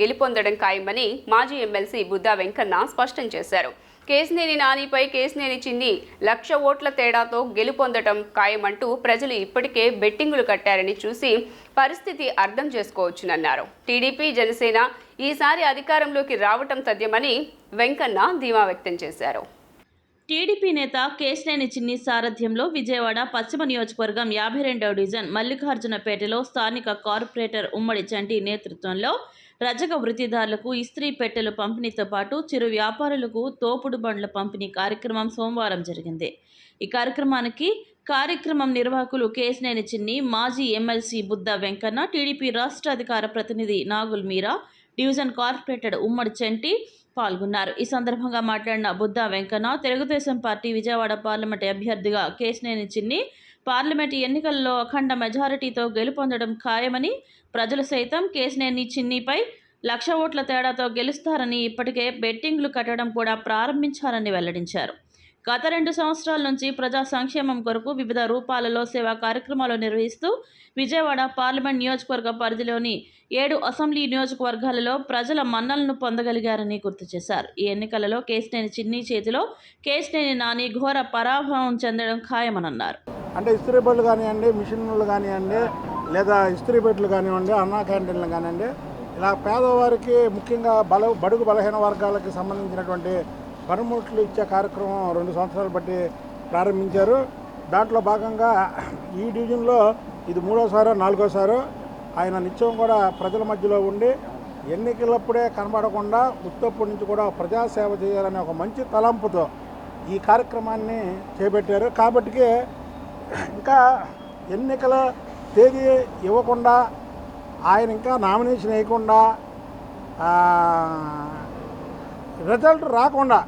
గెలుపొందడం ఖాయమని మాజీ ఎమ్మెల్సీ బుద్దా వెంకన్న స్పష్టం చేశారు. కేసినేని నానిపై కేసినేని చిన్ని లక్ష ఓట్ల తేడాతో గెలుపొందడం ఖాయమంటూ ప్రజలు ఇప్పటికే బెట్టింగులు కట్టారని చూసి పరిస్థితి అర్థం చేసుకోవచ్చునన్నారు. టీడీపీ జనసేన ఈసారి అధికారంలోకి రావటం తథ్యమని వెంకన్న ధీమా వ్యక్తం చేశారు. టీడీపీ నేత కేశినేని చిన్ని సారథ్యంలో విజయవాడ పశ్చిమ నియోజకవర్గం యాభై రెండవ డివిజన్ మల్లికార్జునపేటలో స్థానిక కార్పొరేటర్ ఉమ్మడి చంటి నేతృత్వంలో రజక వృత్తిదారులకు ఇస్త్రీ పెట్టెలు పంపిణీతో పాటు చిరు వ్యాపారులకు తోపుడు బండ్ల పంపిణీ కార్యక్రమం సోమవారం జరిగింది. ఈ కార్యక్రమానికి కార్యక్రమం నిర్వాహకులు కేశినేని చిన్ని మాజీ ఎమ్మెల్సీ బుద్ధ వెంకన్న టీడీపీ రాష్ట్ర అధికార ప్రతినిధి నాగుల్ మీరా డివిజన్ కార్పొరేటర్ ఉమ్మడి చంటి పాల్గొన్నారు. ఈ సందర్భంగా మాట్లాడిన బుద్ధా వెంకన్న తెలుగుదేశం పార్టీ విజయవాడ పార్లమెంట్ అభ్యర్థిగా కేశినేని చిన్ని పార్లమెంట్ ఎన్నికల్లో అఖండ మెజారిటీతో గెలుపొందడం ఖాయమని ప్రజలు సైతం కేశినేని చిన్నిపై లక్ష ఓట్ల తేడాతో గెలుస్తారని ఇప్పటికే బెట్టింగ్లు కట్టడం కూడా ప్రారంభించారని వెల్లడించారు. గత రెండు సంవత్సరాల నుంచి ప్రజా సంక్షేమం కొరకు వివిధ రూపాలలో సేవా కార్యక్రమాలు నిర్వహిస్తూ విజయవాడ పార్లమెంట్ నియోజకవర్గ పరిధిలోని ఏడు అసెంబ్లీ నియోజకవర్గాలలో ప్రజల మన్నలను పొందగలిగారని గుర్తు చేశారు. ఈ ఎన్నికలలో కేసినేని చిన్ని చేతిలో కేసినేని నాని ఘోర పరాభవం చెందడం ఖాయమన్నారు అంటే ఇస్త్రీ బళ్ళు కానివ్వండి మిషన్లు కానివ్వండి లేదా ఇస్త్రీ బెడ్లు కానివ్వండి అన్నా క్యాంటీన్లు కానివ్వండి ఇలా పేదవారికి ముఖ్యంగా బల బడుగు బలహీన వర్గాలకు సంబంధించినటువంటి పనిముట్లు ఇచ్చే కార్యక్రమం రెండు సంవత్సరాలు బట్టి ప్రారంభించారు. దాంట్లో భాగంగా ఈ డివిజన్లో ఇది మూడోసారో నాలుగోసారో ఆయన నిత్యం కూడా ప్రజల మధ్యలో ఉండి ఎన్నికలప్పుడే కనబడకుండా ఉత్తప్పటి నుంచి కూడా ప్రజాసేవ చేయాలనే ఒక మంచి తలంపుతో ఈ కార్యక్రమాన్ని చేపట్టారు. కాబట్టి ఇంకా ఎన్నికల తేదీ ఇవ్వకుండా ఆయన ఇంకా నామినేషన్ వేయకుండా రిజల్ట్ రాకుండా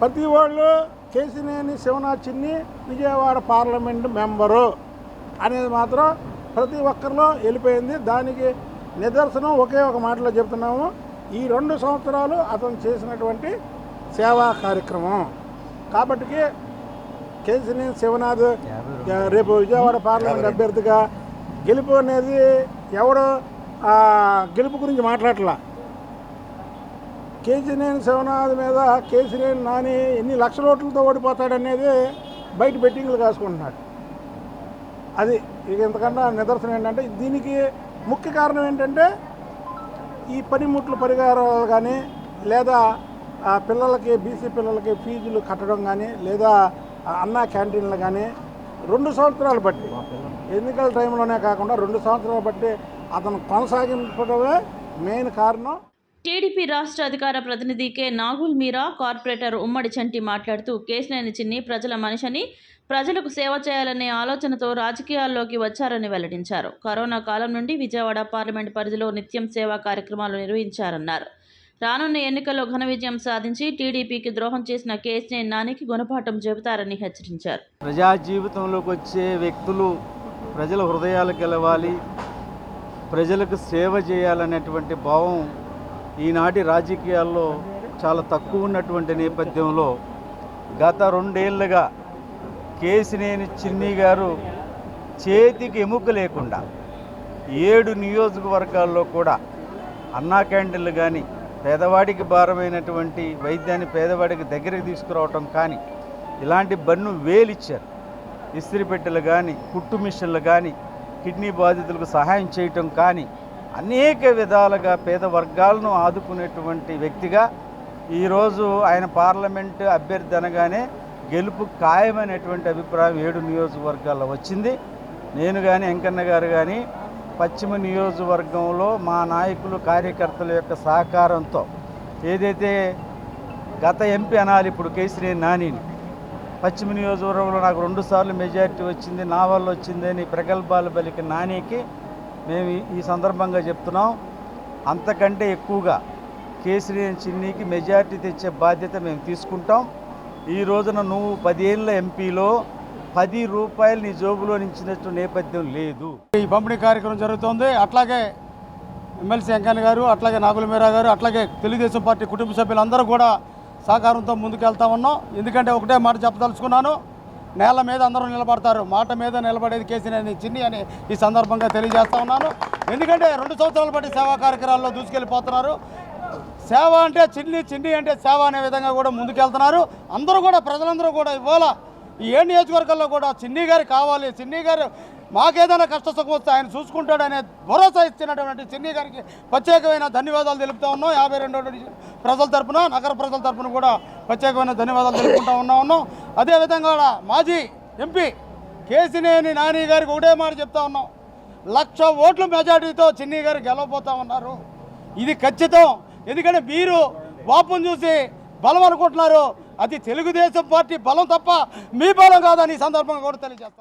ప్రతి వాళ్ళు కేసినేని శివనాథ్ చిన్ని విజయవాడ పార్లమెంట్ మెంబరు అనేది మాత్రం ప్రతి ఒక్కరిలో వెళ్ళిపోయింది. దానికి నిదర్శనం ఒకే ఒక మాటలో చెప్తున్నాము. ఈ రెండు సంవత్సరాలు అతను చేసినటువంటి సేవా కార్యక్రమం. కాబట్టి కేసినేని శివనాథ్ రేపు విజయవాడ పార్లమెంట్ అభ్యర్థిగా గెలుపు అనేది ఎవడు గెలుపు గురించి మాట్లాడట్లా కేజీనేని శివనాథ్ మీద కేసీనేని నాని ఎన్ని లక్షల ఓట్లతో ఓడిపోతాడనేది బయట బెట్టింగ్లు కాసుకుంటున్నాడు. అది ఇక ఇంతకన్నా నిదర్శనం ఏంటంటే దీనికి ముఖ్య కారణం ఏంటంటే ఈ పనిముట్లు పరిహారాలు కానీ లేదా పిల్లలకి బీసీ పిల్లలకి ఫీజులు కట్టడం కానీ లేదా అన్నా క్యాంటీన్లు కానీ రెండు సంవత్సరాలు బట్టి ఎన్నికల టైంలోనే కాకుండా రెండు సంవత్సరాలు బట్టి అతను కొనసాగించడమే మెయిన్ కారణం. టీడీపీ రాష్ట్ర అధికార ప్రతినిధి కె. నాగుల్ మీరా కార్పొరేటర్ ఉమ్మడి చంటి మాట్లాడుతూ కేశినేని చిన్ని ప్రజల మనిషిని ప్రజలకు సేవ చేయాలనే ఆలోచనతో రాజకీయాల్లోకి వచ్చారని వెల్లడించారు. కరోనా కాలం నుండి విజయవాడ పార్లమెంట్ పరిధిలో నిత్యం సేవా కార్యక్రమాలు నిర్వహించారన్నారు. రానున్న ఎన్నికల్లో ఘన విజయం సాధించి టీడీపీకి ద్రోహం చేసిన కేశినేని నానికి గుణపాఠం చెబుతారని హెచ్చరించారు. ప్రజా జీవితంలోకి వచ్చే వ్యక్తులు ప్రజల హృదయాలు గెలవాలి ప్రజలకు సేవ చేయాలనేటువంటి భావం ఈనాటి రాజకీయాల్లో చాలా తక్కువ ఉన్నటువంటి నేపథ్యంలో గత రెండేళ్ళుగా కేసినేని చిన్ని గారు చేతికి ఎముక లేకుండా ఏడు నియోజకవర్గాల్లో కూడా అన్నా క్యాంటీన్లు కానీ పేదవాడికి భారమైనటువంటి వైద్యాన్ని పేదవాడికి దగ్గరికి తీసుకురావటం కానీ ఇలాంటి బన్ను వేలిచ్చారు. ఇస్త్రీ పెట్టెలు కానీ కుట్టు మిషన్లు కానీ కిడ్నీ బాధితులకు సహాయం చేయటం కానీ అనేక విధాలుగా పేద వర్గాలను ఆదుకునేటువంటి వ్యక్తిగా ఈరోజు ఆయన పార్లమెంటు అభ్యర్థి అనగానే గెలుపు ఖాయమైనటువంటి అభిప్రాయం ఏడు నియోజకవర్గాల్లో వచ్చింది. నేను కానీ వెంకన్న గారు కానీ పశ్చిమ నియోజకవర్గంలో మా నాయకులు కార్యకర్తల యొక్క సహకారంతో ఏదైతే గత ఎంపీ అనాలి ఇప్పుడు కేసీఆర్ నానిని పశ్చిమ నియోజకవర్గంలో నాకు రెండుసార్లు మెజారిటీ వచ్చింది నా వల్ల వచ్చిందని ప్రగల్భాలు బలికి నానికి మేము ఈ- సందర్భంగా చెప్తున్నాం అంతకంటే ఎక్కువగా కేసీఆర్ చిన్నికి మెజారిటీ తెచ్చే బాధ్యత మేము తీసుకుంటాం. ఈ రోజున నువ్వు పదేళ్ళ ఎంపీలో పది రూపాయలు నీ జోబులో నించినట్టు నేపథ్యం లేదు. ఈ పంపిణీ కార్యక్రమం జరుగుతోంది. అట్లాగే ఎమ్మెల్సీ వెంకయ్య గారు అట్లాగే నాగుల మీరా గారు అట్లాగే తెలుగుదేశం పార్టీ కుటుంబ సభ్యులందరూ కూడా సహకారంతో ముందుకెళ్తా ఉన్నాం. ఎందుకంటే ఒకటే మాట చెప్పదలుచుకున్నాను నేల మీద అందరూ నిలబడతారు. మాట మీద నిలబడేది కేసీనేని చిన్ని అని ఈ సందర్భంగా తెలియజేస్తా ఉన్నాను. ఎందుకంటే రెండు సంవత్సరాల పాటు సేవా కార్యక్రమాల్లో దూసుకెళ్ళిపోతున్నారు. సేవ అంటే చిన్ని చిన్ని అంటే సేవ అనే విధంగా కూడా ముందుకెళ్తున్నారు. అందరూ కూడా ప్రజలందరూ కూడా ఇవాళ ఈ ఏ నియోజకవర్గంలో కూడా చిన్ని గారు కావాలి చిన్ని గారు మాకేదైనా కష్ట సుఖం వస్తే ఆయన చూసుకుంటాడనే భరోసా ఇచ్చినటువంటి చిన్ని గారికి ప్రత్యేకమైన ధన్యవాదాలు తెలుపుతా ఉన్నాం. యాభై రెండో ప్రజల తరపున నగర ప్రజల తరపున కూడా ప్రత్యేకమైన ధన్యవాదాలు తెలుపుకుంటా ఉన్నా ఉన్నాం. అదేవిధంగా మాజీ ఎంపీ కేసినేని నాని గారికి ఒకటే మాట చెప్తా ఉన్నాం. లక్ష ఓట్ల మెజార్టీతో చిన్ని గారు గెలవబోతా ఉన్నారు. ఇది ఖచ్చితం. ఎందుకంటే మీరు వాపును చూసి బలం అనుకుంటున్నారు. అది తెలుగుదేశం పార్టీ బలం తప్ప మీ బలం కాదని ఈ సందర్భంగా కూడా తెలియజేస్తాం.